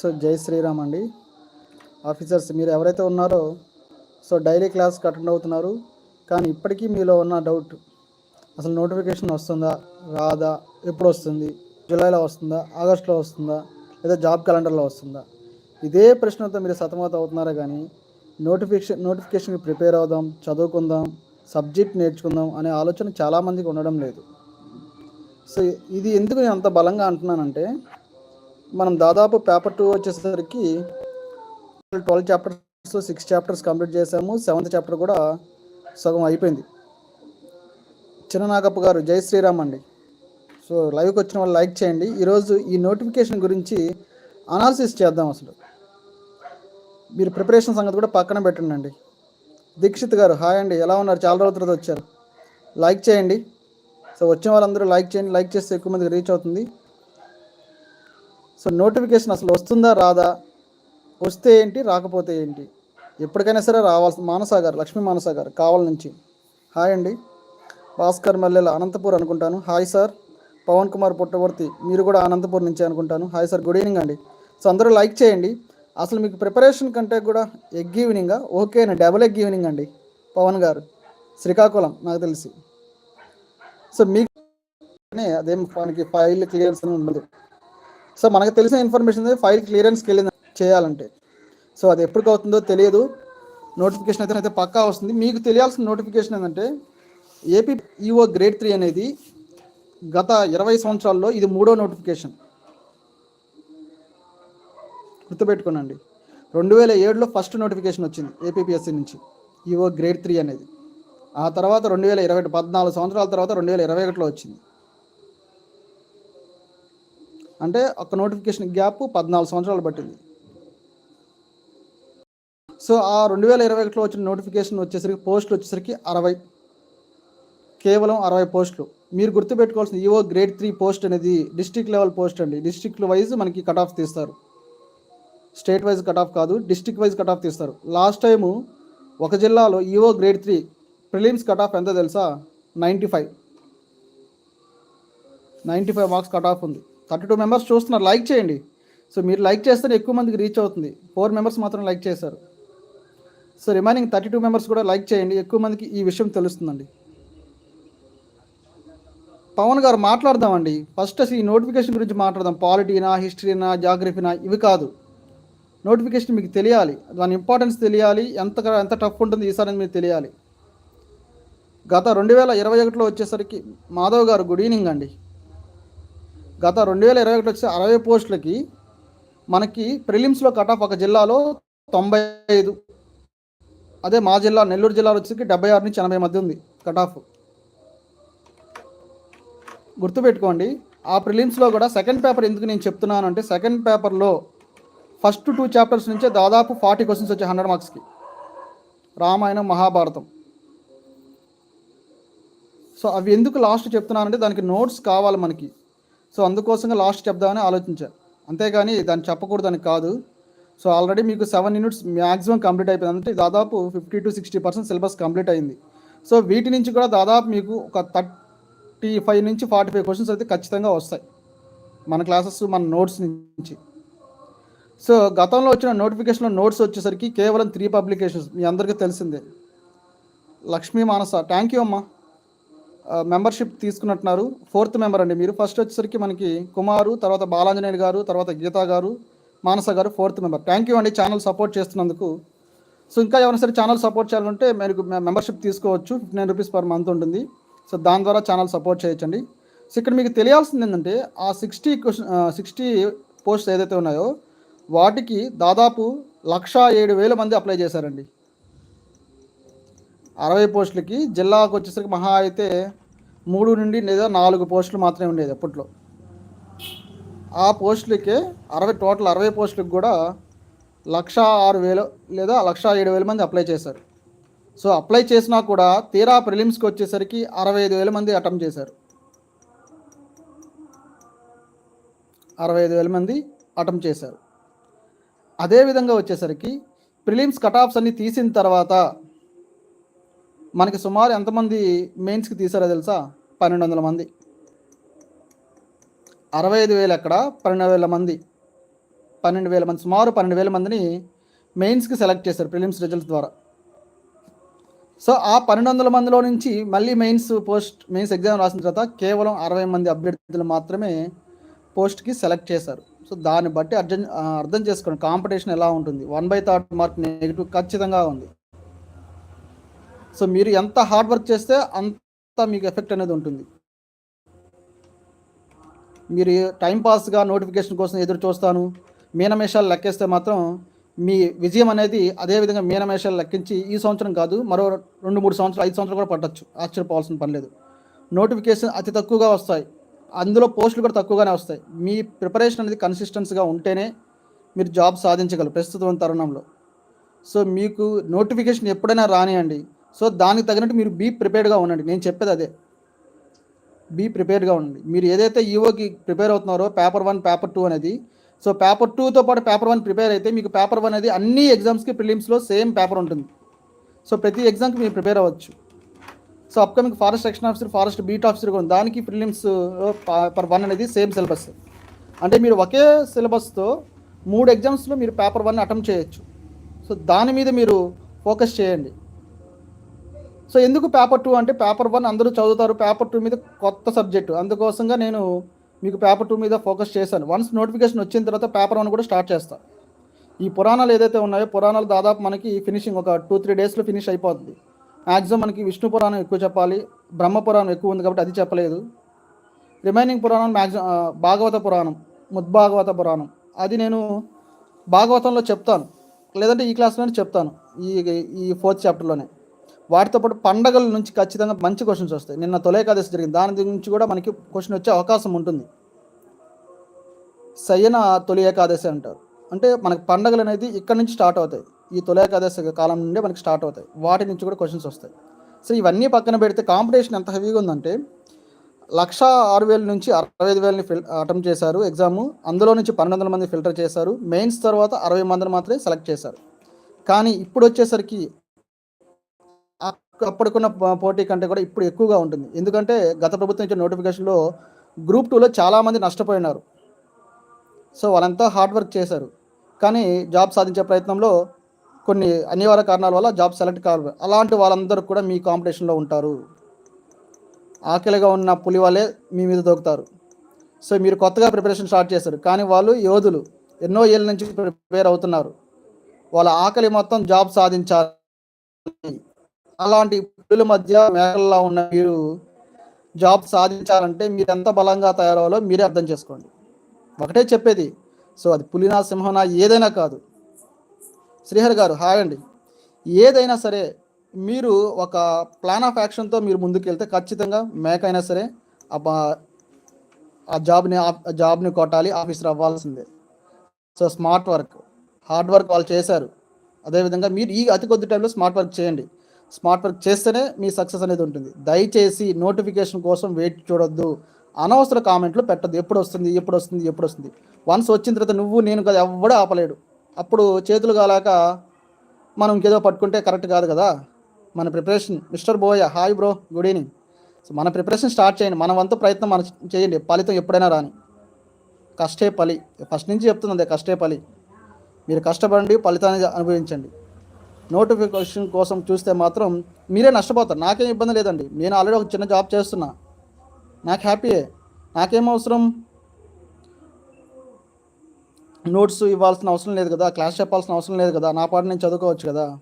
So జై శ్రీరామ్ అండి. Officers మీరు ఎవరైతే ఉన్నారో సో డైలీ క్లాస్కి అటెండ్ అవుతున్నారు. కానీ ఇప్పటికీ మీలో ఉన్న డౌట్ అసలు నోటిఫికేషన్ వస్తుందా రాదా ఎప్పుడు వస్తుంది జూలైలో వస్తుందా ఆగస్టులో వస్తుందా లేదా జాబ్ క్యాలెండర్లో వస్తుందా? ఇదే ప్రశ్నతో మీరు సతమతం అవుతున్నారా కానీ నోటిఫికేషన్ నోటిఫికేషన్కి ప్రిపేర్ అవుదాం చదువుకుందాం సబ్జెక్ట్ నేర్చుకుందాం అనే ఆలోచన చాలామందికి ఉండడం లేదు. సో ఇది ఎందుకు నేను అంత బలంగా అంటున్నానంటే మనం దాదాపు పేపర్ టూ వచ్చేసరికి twelve chapters six chapters complete చేసాము సెవెంత్ చాప్టర్ కూడా సగం అయిపోయింది. చిన్ననాగప్ప గారు జై శ్రీరామ్ అండి. సో లైవ్కి వచ్చిన వాళ్ళు లైక్ చేయండి. ఈరోజు ఈ నోటిఫికేషన్ గురించి అనాలిసిస్ చేద్దాం అసలు. మీరు ప్రిపరేషన్ సంగతి కూడా పక్కన పెట్టండి అండి దీక్షిత్ గారు హాయ్ అండి. ఎలా ఉన్నారు? చాలా రోజుల తర్వాత వచ్చారు. లైక్ చేయండి. సో వచ్చిన వాళ్ళందరూ లైక్ చేయండి. లైక్ చేస్తే ఎక్కువ మందికి రీచ్ అవుతుంది. సో నోటిఫికేషన్ అసలు వస్తుందా రాదా? వస్తే ఏంటి రాకపోతే ఏంటి? ఎప్పటికైనా సరే రావాల్సి మానసాగర్ లక్ష్మీ మానసాగర్ కావాల నుంచి. హాయ్ అండి. భాస్కర్ మల్లెల అనంతపూర్ అనుకుంటాను. Hi sir. పవన్ కుమార్ పుట్టవర్తి మీరు కూడా అనంతపూర్ నుంచి అనుకుంటాను. హాయ్ సార్ గుడ్ ఈవినింగ్ అండి. సో అందరూ లైక్ చేయండి. అసలు మీకు ప్రిపరేషన్ కంటే కూడా ఎగ్ ఈవినింగా ఓకే అండి డబుల్ ఎగ్ ఈవినింగ్ అండి పవన్ గారు. శ్రీకాకుళం నాకు తెలిసి. సో మీకు అదేం మనకి ఫైల్ క్లియర్స్ అని ఉండదు సో మనకు తెలిసిన ఇన్ఫర్మేషన్ ఫైల్ క్లియరెన్స్కి వెళ్ళింది చేయాలంటే. సో అది ఎప్పటికి అవుతుందో తెలియదు. నోటిఫికేషన్ అయితే అయితే పక్కా వస్తుంది. మీకు తెలియాల్సిన నోటిఫికేషన్ ఏంటంటే ఏపీ ఈఓ గ్రేడ్ త్రీ అనేది గత ఇరవై సంవత్సరాల్లో ఇది మూడో నోటిఫికేషన్ గుర్తుపెట్టుకోనండి. రెండు వేల ఏడులో ఫస్ట్ నోటిఫికేషన్ వచ్చింది ఏపీపీఎస్సీ నుంచి ఈఓ గ్రేడ్ త్రీ అనేది. ఆ తర్వాత రెండు వేల ఇరవై పద్నాలుగు సంవత్సరాల తర్వాత రెండు వేల ఇరవై ఒకటిలో వచ్చింది. అంటే ఒక నోటిఫికేషన్ గ్యాప్ పద్నాలుగు సంవత్సరాలు పట్టింది. సో ఆ రెండు వేల ఇరవై ఒకటిలో వచ్చిన నోటిఫికేషన్ వచ్చేసరికి పోస్టులు వచ్చేసరికి అరవై. కేవలం అరవై పోస్టులు. మీరు గుర్తుపెట్టుకోవాల్సిన ఈవో గ్రేడ్ త్రీ పోస్ట్ అనేది డిస్టిక్ లెవెల్ పోస్ట్ అండి. డిస్టిక్ వైజ్ మనకి కట్ ఆఫ్ తీస్తారు. స్టేట్ వైజ్ కట్ ఆఫ్ కాదు డిస్టిక్ వైజ్ కట్ ఆఫ్ తీస్తారు. లాస్ట్ టైము ఒక జిల్లాలో EO grade three prelims cut off ఎంత తెలుసా? Ninety five. Ninety five marks cut off ఉంది. థర్టీ టూ మెంబర్స్ చూస్తున్నారు. లైక్ చేయండి. సో మీరు లైక్ చేస్తేనే ఎక్కువ మందికి రీచ్ అవుతుంది. ఫోర్ మెంబర్స్ మాత్రం లైక్ చేశారు. So remaining thirty two members కూడా లైక్ చేయండి. ఎక్కువ మందికి ఈ విషయం తెలుస్తుందండి. పవన్ గారు మాట్లాడదామండి. ఫస్ట్ అసలు ఈ నోటిఫికేషన్ గురించి మాట్లాడదాం. పాలిటీనా హిస్టరీనా జాగ్రఫీనా? ఇవి కాదు. నోటిఫికేషన్ మీకు తెలియాలి. దాని ఇంపార్టెన్స్ తెలియాలి. ఎంత ఎంత టఫ్ ఉంటుంది ఈసారి మీకు తెలియాలి. గత రెండు వేల ఇరవై ఒకటిలో వచ్చేసరికి మాధవ్ గారు గుడ్ ఈవినింగ్ అండి. గత రెండు వేల ఇరవై ఒకటి వచ్చే అరవై పోస్టులకి మనకి ప్రిలిమ్స్లో కట్ ఆఫ్ ఒక జిల్లాలో తొంభై ఐదు. అదే మా జిల్లా నెల్లూరు జిల్లా వచ్చేసరికి డెబ్బై ఆరు నుంచి ఎనభై మధ్య ఉంది కట్ ఆఫ్ గుర్తుపెట్టుకోండి ఆ ప్రిలిమ్స్లో కూడా సెకండ్ పేపర్ ఎందుకు నేను చెప్తున్నాను అంటే సెకండ్ పేపర్లో ఫస్ట్ టూ చాప్టర్స్ నుంచే దాదాపు ఫార్టీ క్వశ్చన్స్ వచ్చాయి హండ్రెడ్ మార్క్స్కి. రామాయణం మహాభారతం. సో అవి ఎందుకు లాస్ట్ చెప్తున్నానంటే దానికి నోట్స్ కావాలి మనకి. సో అందుకోసంగా లాస్ట్ చెప్దామని ఆలోచించాను. అంతేగాని దాన్ని చెప్పకూడదని కాదు. సో ఆల్రెడీ మీకు సెవెన్ యూనిట్స్ మ్యాక్సిమం కంప్లీట్ అయిపోయింది. అంటే దాదాపు fifty to sixty percent syllabus complete అయింది. సో వీటి నుంచి కూడా దాదాపు మీకు ఒక థర్టీ ఫైవ్ నుంచి ఫార్టీ ఫైవ్ క్వశ్చన్స్ అయితే ఖచ్చితంగా వస్తాయి. మన క్లాసెస్ మన నోట్స్ నుంచి. సో గతంలో వచ్చిన నోటిఫికేషన్లో నోట్స్ వచ్చేసరికి కేవలం త్రీ పబ్లికేషన్స్ మీ అందరికీ తెలిసిందే. లక్ష్మీ మానస. థ్యాంక్ యూ అమ్మా. మెంబర్షిప్ తీసుకున్నట్టున్నారు. ఫోర్త్ మెంబర్ అండి మీరు. ఫస్ట్ వచ్చేసరికి మనకి కుమారు తర్వాత బాలాంజనేయులు గారు తర్వాత గీతా గారు మానస గారు ఫోర్త్ మెంబర్ థ్యాంక్ యూ అండి ఛానల్ సపోర్ట్ చేస్తున్నందుకు. సో ఇంకా ఎవరైనా సరే ఛానల్ సపోర్ట్ చేయాలంటే మీరు మెంబర్షిప్ తీసుకోవచ్చు. Fifty nine rupees per month ఉంటుంది. సో దాని ద్వారా ఛానల్ సపోర్ట్ చేయొచ్చండి. సో ఇక్కడ మీకు తెలియాల్సింది ఏంటంటే ఆ సిక్స్టీ క్వశ్చన్ సిక్స్టీ పోస్ట్ ఏదైతే ఉన్నాయో వాటికి దాదాపు లక్ష ఏడు వేల మంది అప్లై చేశారండి. అరవై పోస్టులకి జిల్లాకు వచ్చేసరికి మహా అయితే మూడు నుండి లేదా నాలుగు పోస్టులు మాత్రమే ఉండేది అప్పట్లో. ఆ పోస్టులకే అరవై టోటల్ అరవై పోస్టులకు కూడా లక్ష ఆరు వేలు లేదా లక్ష ఏడు వేల మంది అప్లై చేశారు. సో అప్లై చేసినా కూడా తీరా ప్రిలిమ్స్కి వచ్చేసరికి అరవై ఐదు వేల మంది అటెంప్ట్ చేశారు. అరవై ఐదు వేల మంది అటెంప్ట్ చేశారు. అదేవిధంగా వచ్చేసరికి ప్రిలిమ్స్ కటాఫ్స్ అన్ని తీసిన తర్వాత మనకి సుమారు ఎంతమంది మెయిన్స్కి తీసారో తెలుసా? పన్నెండు వందల మంది. అరవై ఐదు వేలు అక్కడ పన్నెండు వేల మంది. పన్నెండు వేల మంది సుమారు పన్నెండు వేల మందిని మెయిన్స్కి సెలెక్ట్ చేశారు ప్రిలిమ్స్ రిజల్ట్స్ ద్వారా. సో ఆ పన్నెండు వందల మందిలో నుంచి మళ్ళీ మెయిన్స్ పోస్ట్ మెయిన్స్ ఎగ్జామ్ రాసిన తర్వాత కేవలం అరవై మంది అభ్యర్థులు మాత్రమే పోస్ట్కి సెలెక్ట్ చేశారు. సో దాన్ని బట్టి అర్థం అర్థం చేసుకోండి కాంపిటీషన్ ఎలా ఉంటుంది? One by third mark negative ఖచ్చితంగా ఉంది. సో మీరు ఎంత హార్డ్ వర్క్ చేస్తే అంత మీకు ఎఫెక్ట్ అనేది ఉంటుంది. మీరు టైంపాస్గా నోటిఫికేషన్ కోసం ఎదురు చూస్తాను. మీనమేషాలు లెక్కేస్తే మాత్రం మీ విజయం అనేది అదే విధంగా మీనమేషాలు లెక్కించి ఈ సంవత్సరం కాదు మరో రెండు మూడు సంవత్సరాలు ఐదు సంవత్సరాలు కూడా పట్టొచ్చు. ఆశ్చర్యపోవాల్సిన పని లేదు. నోటిఫికేషన్ అతి తక్కువగా వస్తాయి. అందులో పోస్టులు కూడా తక్కువగానే వస్తాయి. మీ ప్రిపరేషన్ అనేది కన్సిస్టెన్సీగా ఉంటేనే మీరు జాబ్ సాధించగలరు ప్రస్తుతం తరుణంలో. సో మీకు నోటిఫికేషన్ ఎప్పుడైనా రానియండి. సో దానికి తగినట్టు మీరు బీ ప్రిపేర్డ్గా ఉండండి. నేను చెప్పేది అదే. బీ ప్రిపేర్డ్గా ఉండండి. మీరు ఏదైతే ఈఓకి ప్రిపేర్ అవుతున్నారో పేపర్ వన్ పేపర్ టూ అనేది సో పేపర్ టూతో పాటు పేపర్ వన్ ప్రిపేర్ అయితే మీకు పేపర్ వన్ అనేది అన్ని ఎగ్జామ్స్కి ప్రిలిమ్స్లో సేమ్ పేపర్ ఉంటుంది. సో ప్రతి ఎగ్జామ్కి మీరు ప్రిపేర్ అవ్వచ్చు. So upcoming forest section officer forest beat officer కూడా ఉంది. దానికి ప్రిలిమ్స్ పేపర్ వన్ అనేది సేమ్ సిలబస్ అంటే మీరు ఒకే సిలబస్తో మూడు ఎగ్జామ్స్లో మీరు పేపర్ వన్ అటెంప్ట్ చేయొచ్చు. సో దాని మీద మీరు ఫోకస్ చేయండి. సో ఎందుకు పేపర్ టూ అంటే పేపర్ వన్ అందరూ చదువుతారు పేపర్ టూ మీద కొత్త సబ్జెక్టు. అందుకోసంగా నేను మీకు పేపర్ టూ మీద ఫోకస్ చేశాను. వన్స్ నోటిఫికేషన్ వచ్చిన తర్వాత పేపర్ వన్ కూడా స్టార్ట్ చేస్తాను ఈ పురాణాలు ఏదైతే ఉన్నాయో పురాణాలు దాదాపు మనకి ఫినిషింగ్ ఒక టూ త్రీ డేస్లో ఫినిష్ అయిపోతుంది మ్యాక్సిమం మనకి విష్ణు పురాణం ఎక్కువ చెప్పాలి బ్రహ్మ పురాణం ఎక్కువ ఉంది కాబట్టి అది చెప్పలేదు. రిమైనింగ్ పురాణం మ్యాక్సిమం భాగవత పురాణం ముద్భాగవత పురాణం. అది నేను భాగవతంలో చెప్తాను. లేదంటే ఈ క్లాస్లోనే చెప్తాను. ఈ ఈ ఫోర్త్ చాప్టర్లోనే వాటితో పాటు పండగల నుంచి ఖచ్చితంగా మంచి క్వశ్చన్స్ వస్తాయి. నిన్న తొలేకాదశి జరిగింది. దాని నుంచి కూడా మనకి క్వశ్చన్ వచ్చే అవకాశం ఉంటుంది. సయ్యన తొలి ఏకాదశి అంటారు. అంటే మనకి పండగలు అనేది ఇక్కడ నుంచి స్టార్ట్ అవుతాయి. ఈ తొలి ఏకాదశి కాలం నుండే మనకి స్టార్ట్ అవుతాయి. వాటి నుంచి కూడా క్వశ్చన్స్ వస్తాయి. సో ఇవన్నీ పక్కన పెడితే కాంపిటీషన్ ఎంత హెవీగా ఉందంటే లక్ష ఆరు వేల నుంచి అరవై ఐదు వేలని ఫిల్ అటెంప్ట్ చేశారు ఎగ్జామ్ అందులో నుంచి పన్నెండు వందల మంది ఫిల్టర్ చేశారు. మెయిన్స్ తర్వాత అరవై మందిని మాత్రమే సెలెక్ట్ చేశారు. కానీ ఇప్పుడు వచ్చేసరికి అప్పటికున్న పోటీ కంటే కూడా ఇప్పుడు ఎక్కువగా ఉంటుంది. ఎందుకంటే గత ప్రభుత్వం ఇచ్చిన నోటిఫికేషన్లో గ్రూప్ టూలో చాలామంది నష్టపోయినారు. సో వాళ్ళంతా హార్డ్ వర్క్ చేశారు. కానీ జాబ్ సాధించే ప్రయత్నంలో కొన్ని అనివార్య కారణాల వల్ల జాబ్ సెలెక్ట్ కావాలి అలాంటి వాళ్ళందరూ కూడా మీ కాంపిటీషన్లో ఉంటారు. ఆకలిగా ఉన్న పులి వాళ్ళే మీ మీద దొరుకుతారు. సో మీరు కొత్తగా ప్రిపరేషన్ స్టార్ట్ చేశారు. కానీ వాళ్ళు యోధులు. ఎన్నో ఏళ్ళ నుంచి ప్రిపేర్ అవుతున్నారు. వాళ్ళ ఆకలి మొత్తం జాబ్ సాధించాలి. అలాంటి పులుల మధ్య మేకల్లా ఉన్న మీరు జాబ్ సాధించాలంటే మీరు ఎంత బలంగా తయారవ్వాలో మీరే అర్థం చేసుకోండి. ఒకటే చెప్పేది. సో అది పులినా సింహనా ఏదైనా కాదు. శ్రీహరి గారు హాయ్ అండి ఏదైనా సరే మీరు ఒక ప్లాన్ ఆఫ్ యాక్షన్తో మీరు ముందుకెళ్తే ఖచ్చితంగా మేక అయినా సరే ఆ ఆ జాబ్ని ఆ జాబ్ని కొట్టాలి ఆఫీసర్ అవ్వాల్సిందే. So smart work. Hard work వాళ్ళు చేశారు. అదేవిధంగా మీరు ఈ అతి కొద్ది టైంలో స్మార్ట్ వర్క్ చేయండి. స్మార్ట్ వర్క్ చేస్తేనే మీ సక్సెస్ అనేది ఉంటుంది. దయచేసి నోటిఫికేషన్ కోసం వెయిట్ చూడొద్దు. అనవసర కామెంట్లు పెట్టద్దు. ఎప్పుడు వస్తుంది ఎప్పుడు వస్తుంది ఎప్పుడు వస్తుంది వన్స్ వచ్చిన తర్వాత నువ్వు నేను కదా ఎవ్వడూ ఆపలేడు. అప్పుడు చేతులు కాలాక మనం ఇంకేదో పట్టుకుంటే కరెక్ట్ కాదు కదా. మన preparation. Mister Boya hi bro good evening. So మన ప్రిపరేషన్ స్టార్ట్ చేయండి. మన వంతు ప్రయత్నం మనం చేయండి. ఫలితం ఎప్పుడైనా రాని. కష్టే పలి ఫస్ట్ నుంచి చెప్తుంది అదే కష్టే పలి మీరు కష్టపడండి ఫలితాన్ని అనుభవించండి. నోటిఫికేషన్ కోసం చూస్తే మాత్రం మీరే నష్టపోతారు. నాకేం ఇబ్బంది లేదండి. నేను ఆల్రెడీ ఒక చిన్న జాబ్ చేస్తున్నా. నాకు హ్యాపీయే. నాకేం అవసరం? నోట్స్ ఇవ్వాల్సిన అవసరం లేదు కదా. క్లాస్ చెప్పాల్సిన అవసరం లేదు కదా. నా పాటు నేను చదువుకోవచ్చు కదా.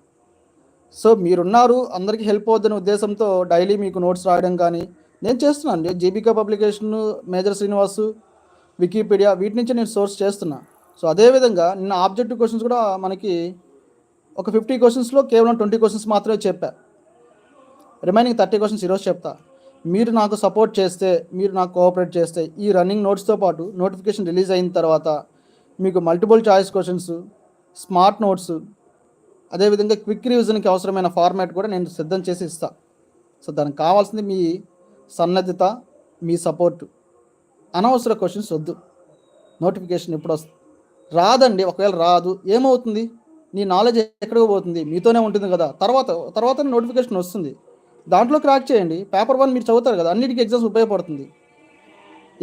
సో మీరున్నారు. అందరికీ హెల్ప్ అవుద్దనే ఉద్దేశంతో డైలీ మీకు నోట్స్ రాయడం కానీ నేను చేస్తున్నాను. జీబీకా పబ్లికేషన్ మేజర్ శ్రీనివాసు వికీపీడియా వీటి నుంచి నేను సోర్స్ చేస్తున్నా. సో అదేవిధంగా నిన్న ఆబ్జెక్టివ్ క్వశ్చన్స్ కూడా మనకి ఒక ఫిఫ్టీ క్వశ్చన్స్లో కేవలం ట్వంటీ క్వశ్చన్స్ మాత్రమే చెప్పా. రిమైనింగ్ థర్టీ క్వశ్చన్స్ ఈరోజు చెప్తా. మీరు నాకు సపోర్ట్ చేస్తే మీరు నాకు కోఆపరేట్ చేస్తే ఈ రన్నింగ్ నోట్స్తో పాటు నోటిఫికేషన్ రిలీజ్ అయిన తర్వాత మీకు multiple choice questions smart notes అదేవిధంగా క్విక్ రివిజన్కి అవసరమైన ఫార్మాట్ కూడా నేను సిద్ధం చేసి ఇస్తా. సో దానికి కావాల్సింది మీ సన్నద్ధత మీ సపోర్టు అనవసర క్వశ్చన్స్ వద్దు. నోటిఫికేషన్ ఎప్పుడు వస్తుంది రాదండి. ఒకవేళ రాదు ఏమవుతుంది? నీ నాలెడ్జ్ ఎక్కడికి పోతుంది మీతోనే ఉంటుంది కదా. తర్వాత తర్వాత నోటిఫికేషన్ వస్తుంది. దాంట్లో క్రాక్ చేయండి. పేపర్ వన్ మీరు చదువుతారు కదా అన్నిటికీ ఎగ్జామ్స్ ఉపయోగపడుతుంది.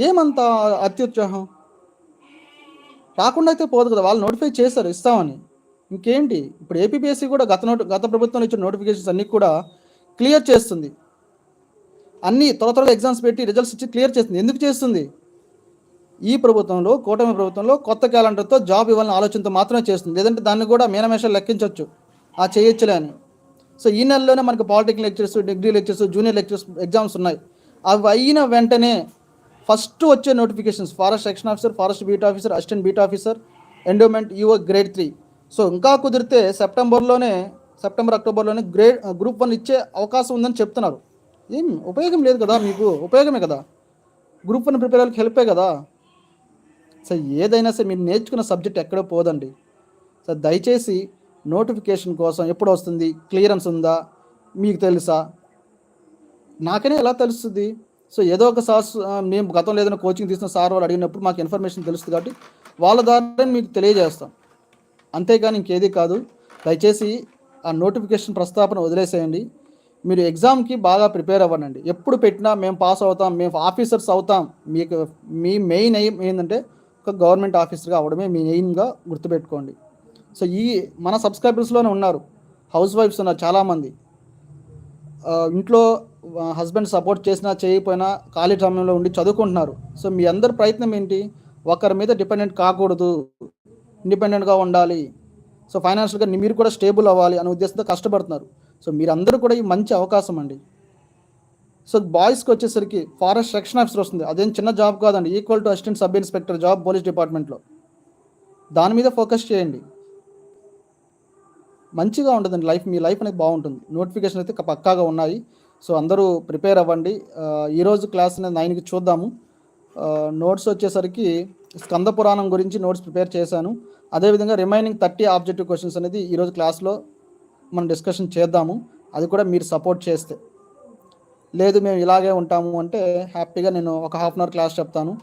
ఏమంత అత్యుత్సాహం? రాకుండా అయితే పోదు కదా వాళ్ళు నోటిఫై చేస్తారు ఇస్తామని. ఇంకేంటి? ఇప్పుడు ఏపీపీఎస్సీ కూడా గత నోటి గత ప్రభుత్వం ఇచ్చిన నోటిఫికేషన్స్ అన్నీ కూడా క్లియర్ చేస్తుంది. అన్ని త్వర త్వరగా ఎగ్జామ్స్ పెట్టి రిజల్ట్స్ ఇచ్చి క్లియర్ చేస్తుంది. ఎందుకు చేస్తుంది? ఈ ప్రభుత్వంలో కూటమి ప్రభుత్వంలో కొత్త క్యాలెండర్తో జాబ్ ఇవ్వాలని ఆలోచనతో మాత్రమే చేస్తుంది. లేదంటే దాన్ని కూడా మీనమేషాలు లెక్కించవచ్చు ఆ చేయొచ్చులే అని. సో ఈ నెలలోనే మనకి polytechnic lectures degree lectures junior lectures exams ఉన్నాయి. అవి అయిన వెంటనే ఫస్ట్ వచ్చే notifications forest section officer forest beat officer assistant beat officer endowment your grade three. So ఇంకా కుదిరితే సెప్టెంబర్లోనే సెప్టెంబర్ అక్టోబర్లోనే గ్రేడ్ గ్రూప్ వన్ ఇచ్చే అవకాశం ఉందని చెప్తున్నారు. ఏం ఉపయోగం లేదు కదా మీకు? ఉపయోగమే కదా? గ్రూప్ వన్ ప్రిపేర్ వాళ్ళకి హెల్పే కదా? సో ఏదైనా సరే మీరు నేర్చుకున్న సబ్జెక్ట్ ఎక్కడో పోదండి. సో దయచేసి నోటిఫికేషన్ కోసం ఎప్పుడు వస్తుంది? క్లియరెన్స్ ఉందా? మీకు తెలుసా? నాకనే ఎలా తెలుస్తుంది? సో ఏదో ఒక సార్ మేము గతంలో ఏదైనా కోచింగ్ తీసుకున్న సార్ వాళ్ళు అడిగినప్పుడు మాకు ఇన్ఫర్మేషన్ తెలుస్తుంది కాబట్టి వాళ్ళ ద్వారా మీకు తెలియజేస్తాం. అంతేగాని ఇంకేది కాదు. దయచేసి ఆ నోటిఫికేషన్ ప్రస్తాపన వదిలేసేయండి. మీరు ఎగ్జామ్కి బాగా ప్రిపేర్ అవ్వండి. ఎప్పుడు పెట్టినా మేము పాస్ అవుతాం మేము ఆఫీసర్స్ అవుతాం. మీకు మీ మెయిన్ ఎయిమ్ ఏంటంటే ఒక గవర్నమెంట్ ఆఫీసర్గా అవడమే మీ ఎయిమ్గా గుర్తుపెట్టుకోండి. సో ఈ మన సబ్స్క్రైబర్స్లోనే ఉన్నారు. హౌస్ వైఫ్స్ ఉన్నారు చాలామంది. ఇంట్లో హస్బెండ్ సపోర్ట్ చేసినా చేయకపోయినా ఖాళీ సమయంలో ఉండి చదువుకుంటున్నారు. సో మీ అందరి ప్రయత్నం ఏంటి? ఒకరి మీద డిపెండెంట్ కాకూడదు. ఇండిపెండెంట్గా ఉండాలి. సో ఫైనాన్షియల్గా మీరు కూడా స్టేబుల్ అవ్వాలి అనే ఉద్దేశంతో కష్టపడుతున్నారు. సో మీరందరూ కూడా ఈ మంచి అవకాశం అండి. సో బాయ్స్కి వచ్చేసరికి ఫారెస్ట్ సెక్షన్ ఆఫీసర్ వస్తుంది. అదేం చిన్న జాబ్ కాదండి. Equal to assistant sub inspector job police డిపార్ట్మెంట్లో దాని మీద ఫోకస్ చేయండి. మంచిగా ఉంటుందండి లైఫ్ మీ లైఫ్ అనేది బాగుంటుంది. నోటిఫికేషన్ అయితే పక్కాగా ఉన్నాయి. సో అందరూ ప్రిపేర్ అవ్వండి. ఈరోజు క్లాస్ అనేది నైన్కి చూద్దాము. నోట్స్ వచ్చేసరికి స్కంద పురాణం గురించి నోట్స్ ప్రిపేర్ చేశాను. అదేవిధంగా రిమైనింగ్ థర్టీ ఆబ్జెక్టివ్ క్వశ్చన్స్ అనేది ఈరోజు క్లాస్లో మనం డిస్కషన్ చేద్దాము. అది కూడా మీరు సపోర్ట్ చేస్తే. లేదు మేము ఇలాగే ఉంటాము అంటే హ్యాపీగా నేను ఒక హాఫ్ అన్ అవర్ క్లాస్ చెప్తాను.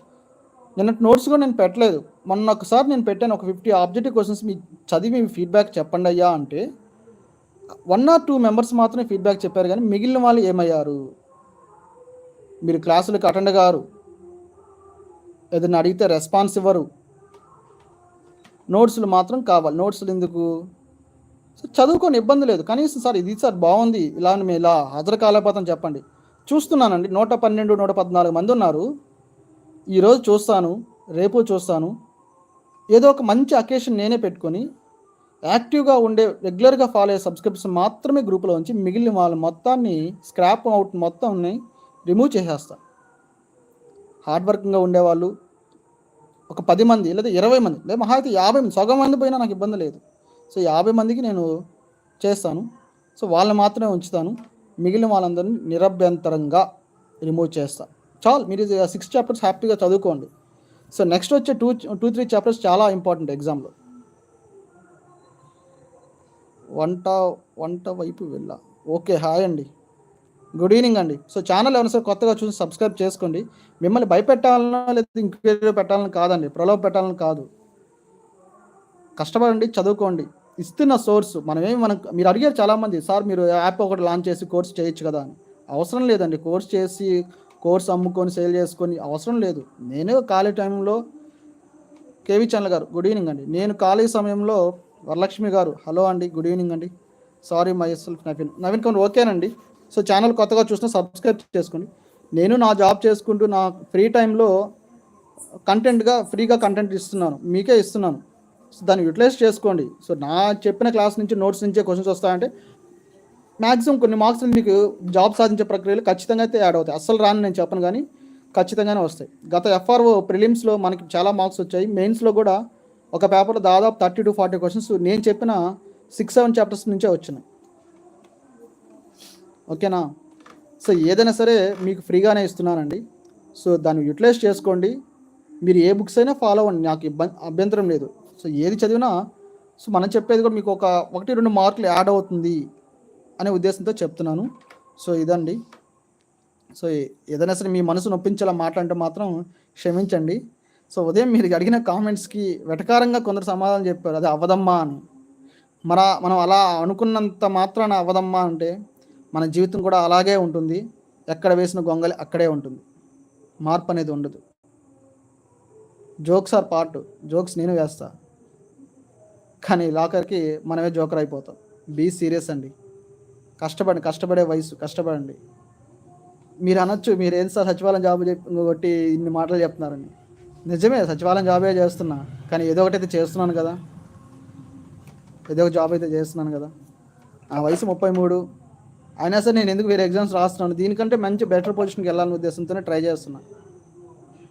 నిన్నటి నోట్స్ కూడా నేను పెట్టలేదు. మొన్న ఒకసారి నేను పెట్టాను ఒక ఫిఫ్టీ ఆబ్జెక్టివ్ క్వశ్చన్స్ మీ చదివి మీ ఫీడ్బ్యాక్ చెప్పండి అయ్యా అంటే వన్ ఆర్ టూ మెంబర్స్ మాత్రమే ఫీడ్బ్యాక్ చెప్పారు కానీ మిగిలిన వాళ్ళు ఏమయ్యారు? మీరు క్లాసులకు అటెండ్ గారు ఏదైనా అడిగితే రెస్పాన్స్ ఇవ్వరు. నోట్స్లు మాత్రం కావాలి. నోట్స్లు ఎందుకు? సో చదువుకొని ఇబ్బంది లేదు. కనీసం సార్ ఇది సార్ బాగుంది. ఇలా అని మేము ఇలా హాజరు కాలేకపోతాం చెప్పండి. చూస్తున్నానండి. నూట పన్నెండు నూట పద్నాలుగు మంది ఉన్నారు. ఈరోజు చూస్తాను రేపు చూస్తాను. ఏదో ఒక మంచి అకేషన్ నేనే పెట్టుకొని యాక్టివ్గా ఉండే రెగ్యులర్గా ఫాలో అయ్యే సబ్స్క్రిప్షన్ మాత్రమే గ్రూప్లో ఉంచి మిగిలిన వాళ్ళ మొత్తాన్ని స్క్రాప్ అవుట్ మొత్తాన్ని రిమూవ్ చేసేస్తాను హార్డ్ వర్కింగ్గా ఉండేవాళ్ళు ఒక పది మంది లేదా ఇరవై మంది లేదా మహా అయితే యాభై మంది సగం మంది పోయినా నాకు ఇబ్బంది లేదు. సో యాభై మందికి నేను చేస్తాను. సో వాళ్ళని మాత్రమే ఉంచుతాను. మిగిలిన వాళ్ళందరినీ నిరభ్యంతరంగా రిమూవ్ చేస్తాను చాలు మీరు సిక్స్ చాప్టర్స్ హ్యాపీగా చదువుకోండి. సో నెక్స్ట్ వచ్చే టూ టూ త్రీ చాప్టర్స్ చాలా ఇంపార్టెంట్ ఎగ్జామ్లో వంట వంట వైపు వెళ్ళా. ఓకే హాయ్ అండి. గుడ్ ఈవినింగ్ అండి. సో ఛానల్ ఏమైనా సరే కొత్తగా చూసి సబ్స్క్రైబ్ చేసుకోండి. మిమ్మల్ని భయపెట్టాలన్నా లేదా ఇంకేదో పెట్టాలని కాదండి. ప్రలోభ పెట్టాలని కాదు. కష్టపడండి చదువుకోండి. ఇస్తున్న సోర్స్. మనమేమి మనం మీరు అడిగారు చాలామంది సార్ మీరు యాప్ ఒకటి లాంచ్ చేసి కోర్స్ చేయొచ్చు కదా అని. అవసరం లేదండి. కోర్స్ చేసి కోర్స్ అమ్ముకొని సేల్ చేసుకొని అవసరం లేదు. నేను ఖాళీ టైంలో కేవీ ఛానల్ గారు గుడ్ ఈవినింగ్ అండి. నేను ఖాళీ సమయంలో వరలక్ష్మి గారు హలో అండి గుడ్ ఈవినింగ్ అండి. Sorry myself Naveen. నవీన్ కొన్ని ఓకేనండి. సో ఛానల్ కొత్తగా చూసిన సబ్స్క్రైబ్ చేసుకోండి. నేను నా జాబ్ చేసుకుంటూ నా ఫ్రీ టైంలో కంటెంట్గా ఫ్రీగా కంటెంట్ ఇస్తున్నాను. మీకే ఇస్తున్నాను. దాన్ని యూటిలైజ్ చేసుకోండి. సో నా చెప్పిన క్లాస్ నుంచి నోట్స్ నుంచే క్వశ్చన్స్ వస్తాయంటే మ్యాక్సిమం కొన్ని మార్క్స్ మీకు జాబ్ సాధించే ప్రక్రియలు ఖచ్చితంగా అయితే యాడ్ అవుతాయి. అస్సలు రాని నేను చెప్పను కానీ ఖచ్చితంగానే వస్తాయి. గత ఎఫ్ఆర్ఓ ప్రిలిమ్స్లో మనకి చాలా మార్క్స్ వచ్చాయి. మెయిన్స్లో కూడా ఒక పేపర్లో దాదాపు థర్టీ టు ఫార్టీ క్వశ్చన్స్ నేను చెప్పిన సిక్స్ సెవెన్ చాప్టర్స్ నుంచే వచ్చినాయి. ఓకేనా సో ఏదైనా సరే మీకు ఫ్రీగానే ఇస్తున్నానండి. సో దాన్ని యూటిలైజ్ చేసుకోండి. మీరు ఏ బుక్స్ అయినా ఫాలో అవ్వండి. నాకు ఇబ్బంది అభ్యంతరం లేదు. సో ఏది చదివినా సో మనం చెప్పేది కూడా మీకు ఒక ఒకటి రెండు మార్కులు యాడ్ అవుతుంది అనే ఉద్దేశంతో చెప్తున్నాను. సో ఇదండి. సో ఏదైనా సరే మీ మనసు నొప్పించేలా మాట్లాడితే మాత్రం క్షమించండి. సో ఉదయం మీరు అడిగిన కామెంట్స్కి వెటకారంగా కొందరు సమాధానం చెప్పారు. అది అవ్వదమ్మా అని. మన మనం అలా అనుకున్నంత మాత్రాన అవ్వదమ్మా అంటే మన జీవితం కూడా అలాగే ఉంటుంది. ఎక్కడ వేసిన గొంగలి అక్కడే ఉంటుంది. మార్పు అనేది ఉండదు. Jokes are part. జోక్స్ నేను వేస్తాను కానీ లాకర్కి మనమే జోకర్ అయిపోతాం. బీ సీరియస్ అండి. కష్టపడండి కష్టపడే వయసు కష్టపడండి. మీరు అనొచ్చు మీరు ఏం సార్ సచివాలయం జాబ్ కొట్టి ఇన్ని మాటలు చెప్తున్నారని. నిజమే సచివాలయం జాబే చేస్తున్నా. కానీ ఏదో ఒకటి అయితే చేస్తున్నాను కదా. ఏదో ఒక జాబ్ అయితే చేస్తున్నాను కదా. ఆ వయసు ముప్పై మూడు. అయినా సరే నేను ఎందుకు వేరే ఎగ్జామ్స్ రాస్తున్నాను? దీనికంటే మంచి బెటర్ పొజిషన్కి వెళ్ళాలనే ఉద్దేశంతోనే ట్రై చేస్తున్నా.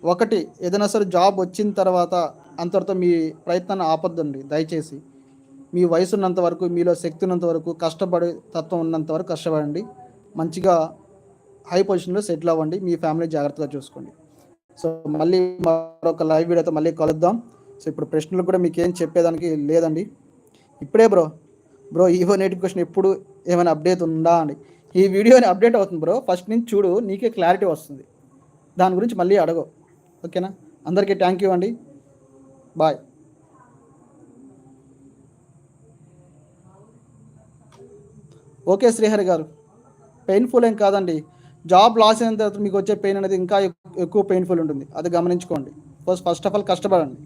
ఒకటి ఏదైనా సరే జాబ్ వచ్చిన తర్వాత అంతవరతో మీ ప్రయత్నాన్ని ఆపొద్దండి. దయచేసి మీ వయసు ఉన్నంత వరకు మీలో శక్తి ఉన్నంత వరకు కష్టపడే తత్వం ఉన్నంత వరకు కష్టపడండి. మంచిగా హై పొజిషన్లో సెటిల్ అవ్వండి. మీ ఫ్యామిలీ జాగ్రత్తగా చూసుకోండి. సో మళ్ళీ మరొక లైవ్ వీడియోతో మళ్ళీ కలుద్దాం. సో ఇప్పుడు ప్రశ్నలు కూడా మీకు ఏం చెప్పేదానికి లేదండి. ఇప్పుడే బ్రో బ్రో ఈవో నోటిఫికేషన్ ఎప్పుడు ఏమైనా అప్డేట్ ఉందా అండి? ఈ వీడియోని అప్డేట్ అవుతుంది బ్రో. ఫస్ట్ నుంచి చూడు నీకే క్లారిటీ వస్తుంది. దాని గురించి మళ్ళీ అడగవు. ఓకేనా? అందరికీ థ్యాంక్ యూ అండి. బాయ్ ఓకే శ్రీహరి గారు. పెయిన్ఫుల్ ఏం కాదండి. జాబ్ లాస్ అయిన తర్వాత మీకు వచ్చే పెయిన్ అనేది ఇంకా ఎక్కువ పెయిన్ఫుల్ ఉంటుంది. అది గమనించుకోండి. ఫస్ట్ ఫస్ట్ ఆఫ్ ఆల్ కష్టపడండి.